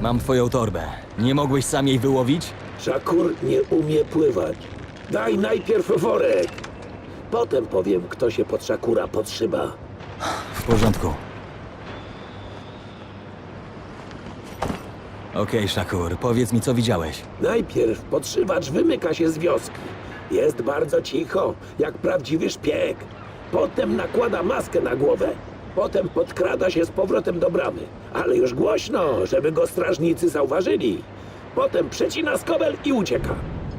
Mam twoją torbę. Nie mogłeś sam jej wyłowić? Szakur nie umie pływać. Daj najpierw worek. Potem powiem, kto się pod Szakura podszyba. W porządku. Okej, Shakur, powiedz mi, co widziałeś. Najpierw podszywacz wymyka się z wioski. Jest bardzo cicho, jak prawdziwy szpieg. Potem nakłada maskę na głowę. Potem podkrada się z powrotem do bramy. Ale już głośno, żeby go strażnicy zauważyli. Potem przecina skobel i ucieka.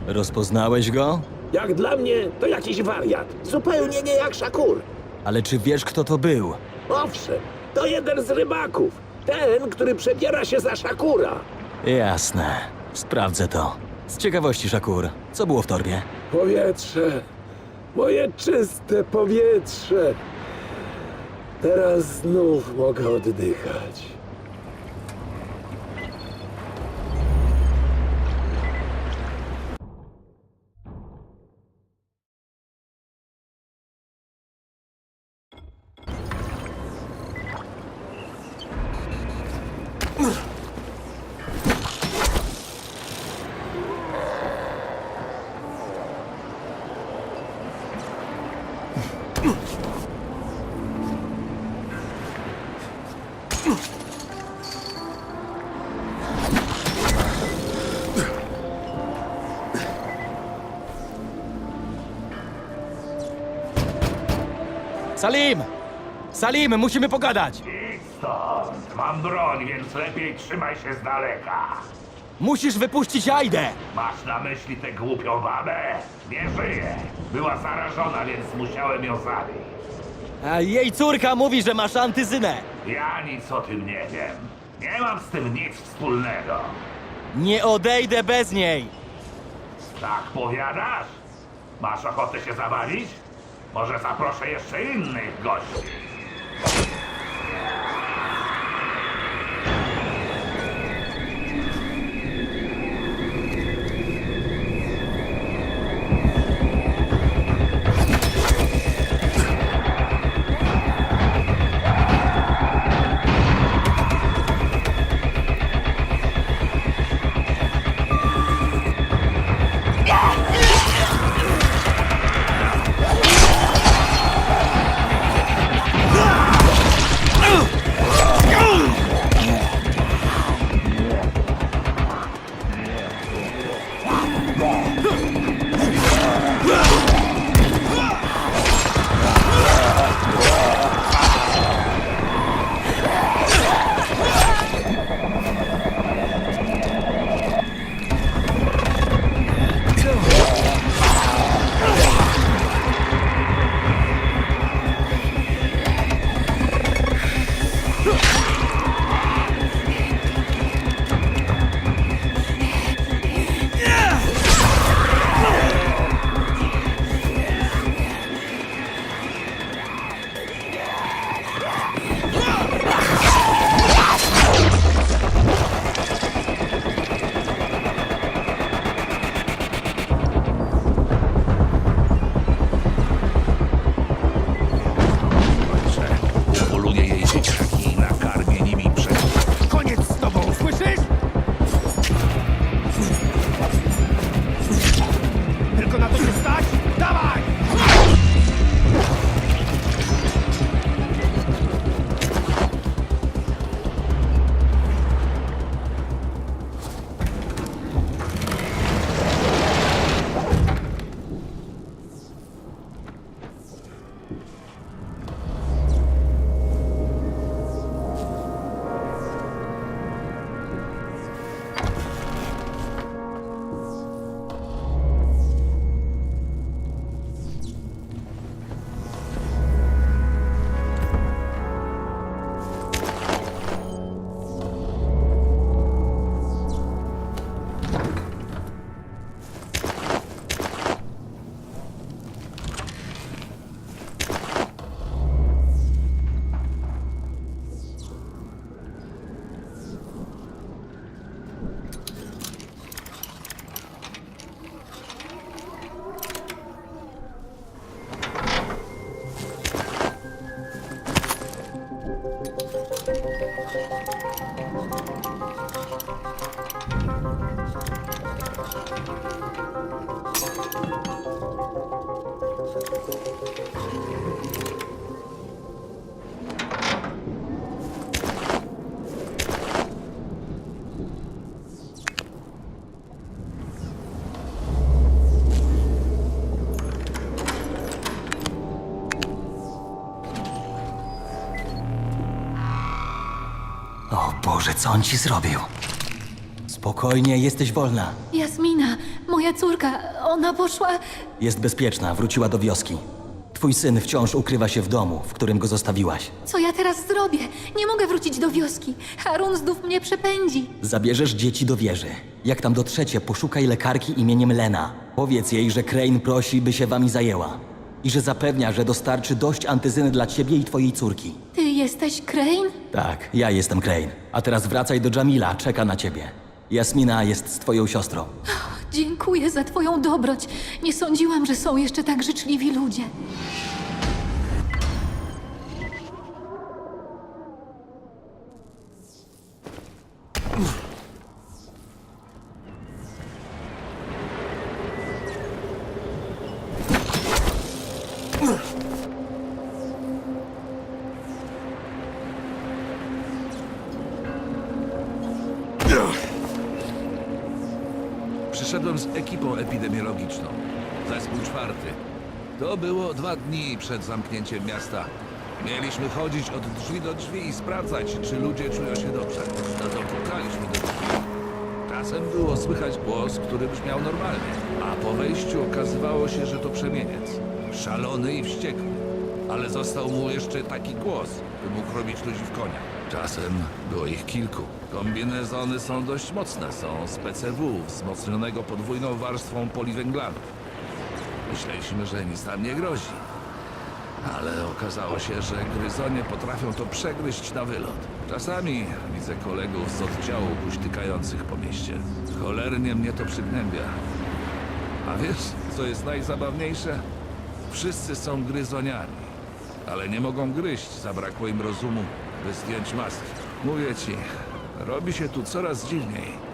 Rozpoznałeś go? Jak dla mnie, to jakiś wariat. Zupełnie nie jak Szakur. Ale czy wiesz, kto to był? Owszem, to jeden z rybaków. Ten, który przebiera się za Szakura. Jasne. Sprawdzę to. Z ciekawości, Shakur, co było w torbie? Powietrze. Moje czyste powietrze. Teraz znów mogę oddychać. Salim! Salim, musimy pogadać! Idź stąd! Mam broń, więc lepiej trzymaj się z daleka. Musisz wypuścić Aidę! Masz na myśli tę głupią babę? Nie żyje. Była zarażona, więc musiałem ją zabić. A jej córka mówi, że masz antyzynę! Ja nic o tym nie wiem. Nie mam z tym nic wspólnego. Nie odejdę bez niej! Tak powiadasz? Masz ochotę się zabawić? Może zaproszę jeszcze innych gości. O Boże, co on ci zrobił? Spokojnie, jesteś wolna. Jasmin moja córka, ona poszła. Jest bezpieczna, wróciła do wioski. Twój syn wciąż ukrywa się w domu, w którym go zostawiłaś. Co ja teraz zrobię? Nie mogę wrócić do wioski. Harun znów mnie przepędzi. Zabierzesz dzieci do wieży. Jak tam dotrzecie, poszukaj lekarki imieniem Lena. Powiedz jej, że Crane prosi, by się wami zajęła. I że zapewnia, że dostarczy dość antyzyny dla ciebie i twojej córki. Ty jesteś Crane? Tak, ja jestem Crane. A teraz wracaj do Jamila, czeka na ciebie. Jasmina jest z twoją siostrą. Dziękuję za twoją dobroć. Nie sądziłam, że są jeszcze tak życzliwi ludzie. Przyszedłem z ekipą epidemiologiczną. Zespół czwarty. To było dwa dni przed zamknięciem miasta. Mieliśmy chodzić od drzwi do drzwi i sprawdzać, czy ludzie czują się dobrze. No to pukaliśmy do drzwi. Czasem było słychać głos, który brzmiał normalnie, a po wejściu okazywało się, że to przemieniec. Szalony i wściekły. Ale został mu jeszcze taki głos, by mógł robić ludzi w konia. Czasem było ich kilku. Kombinezony są dość mocne. Są z PCW, wzmocnionego podwójną warstwą poliwęglanu. Myśleliśmy, że nic nam nie grozi. Ale okazało się, że gryzonie potrafią to przegryźć na wylot. Czasami widzę kolegów z oddziału uśtykających po mieście. Cholernie mnie to przygnębia. A wiesz, co jest najzabawniejsze? Wszyscy są gryzoniami, ale nie mogą gryźć. Zabrakło im rozumu, by zdjąć maski. Mówię ci, robi się tu coraz dziwniej.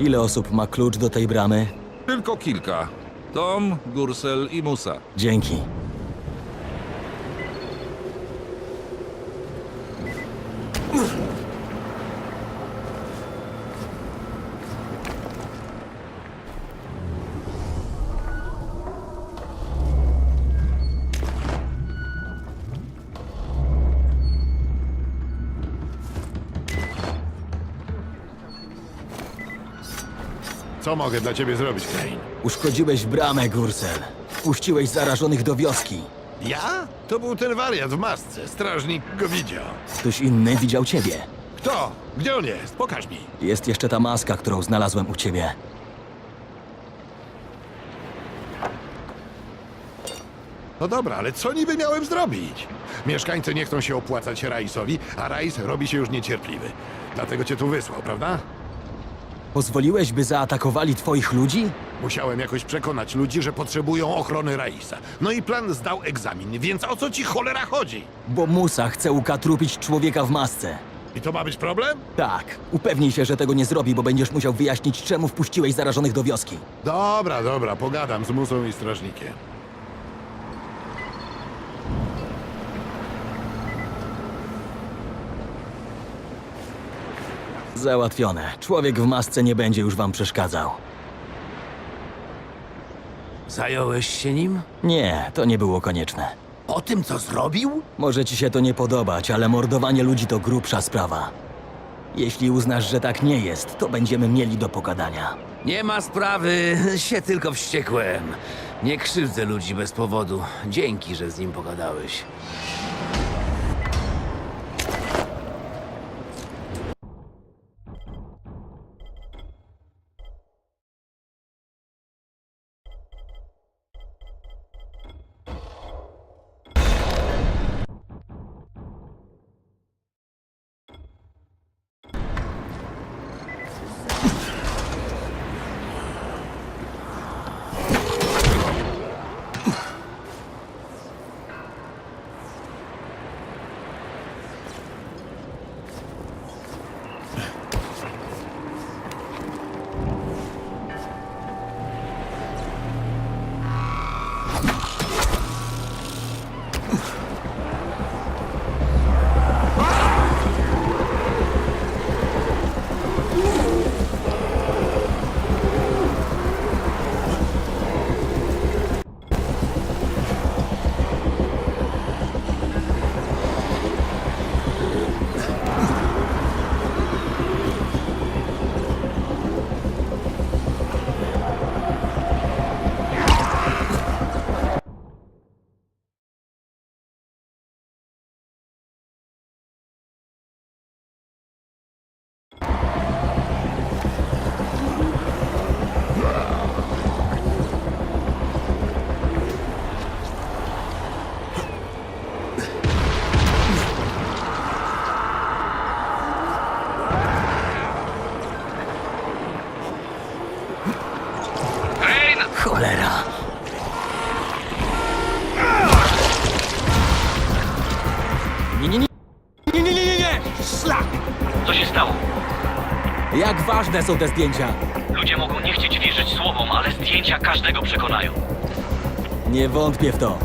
Ile osób ma klucz do tej bramy? Tylko kilka. Tom, Gursel i Musa. Dzięki. Co mogę dla ciebie zrobić, Crane? Uszkodziłeś bramę, Gursel. Wpuściłeś zarażonych do wioski. Ja? To był ten wariat w masce. Strażnik go widział. Ktoś inny widział ciebie. Kto? Gdzie on jest? Pokaż mi. Jest jeszcze ta maska, którą znalazłem u ciebie. No dobra, ale co niby miałem zrobić? Mieszkańcy nie chcą się opłacać Raisowi, a Rais robi się już niecierpliwy. Dlatego cię tu wysłał, prawda? Pozwoliłeś, by zaatakowali twoich ludzi? Musiałem jakoś przekonać ludzi, że potrzebują ochrony Raisa. No i plan zdał egzamin, więc o co ci cholera chodzi? Bo Musa chce ukatrupić człowieka w masce. I to ma być problem? Tak, upewnij się, że tego nie zrobi, bo będziesz musiał wyjaśnić, czemu wpuściłeś zarażonych do wioski. Dobra, dobra, pogadam z Musą i strażnikiem. Załatwione. Człowiek w masce nie będzie już wam przeszkadzał. Zająłeś się nim? Nie, to nie było konieczne. Po tym, co zrobił? Może ci się to nie podobać, ale mordowanie ludzi to grubsza sprawa. Jeśli uznasz, że tak nie jest, to będziemy mieli do pogadania. Nie ma sprawy, się tylko wściekłem. Nie krzywdzę ludzi bez powodu. Dzięki, że z nim pogadałeś. Jak ważne są te zdjęcia? Ludzie mogą nie chcieć wierzyć słowom, ale zdjęcia każdego przekonają. Nie wątpię w to.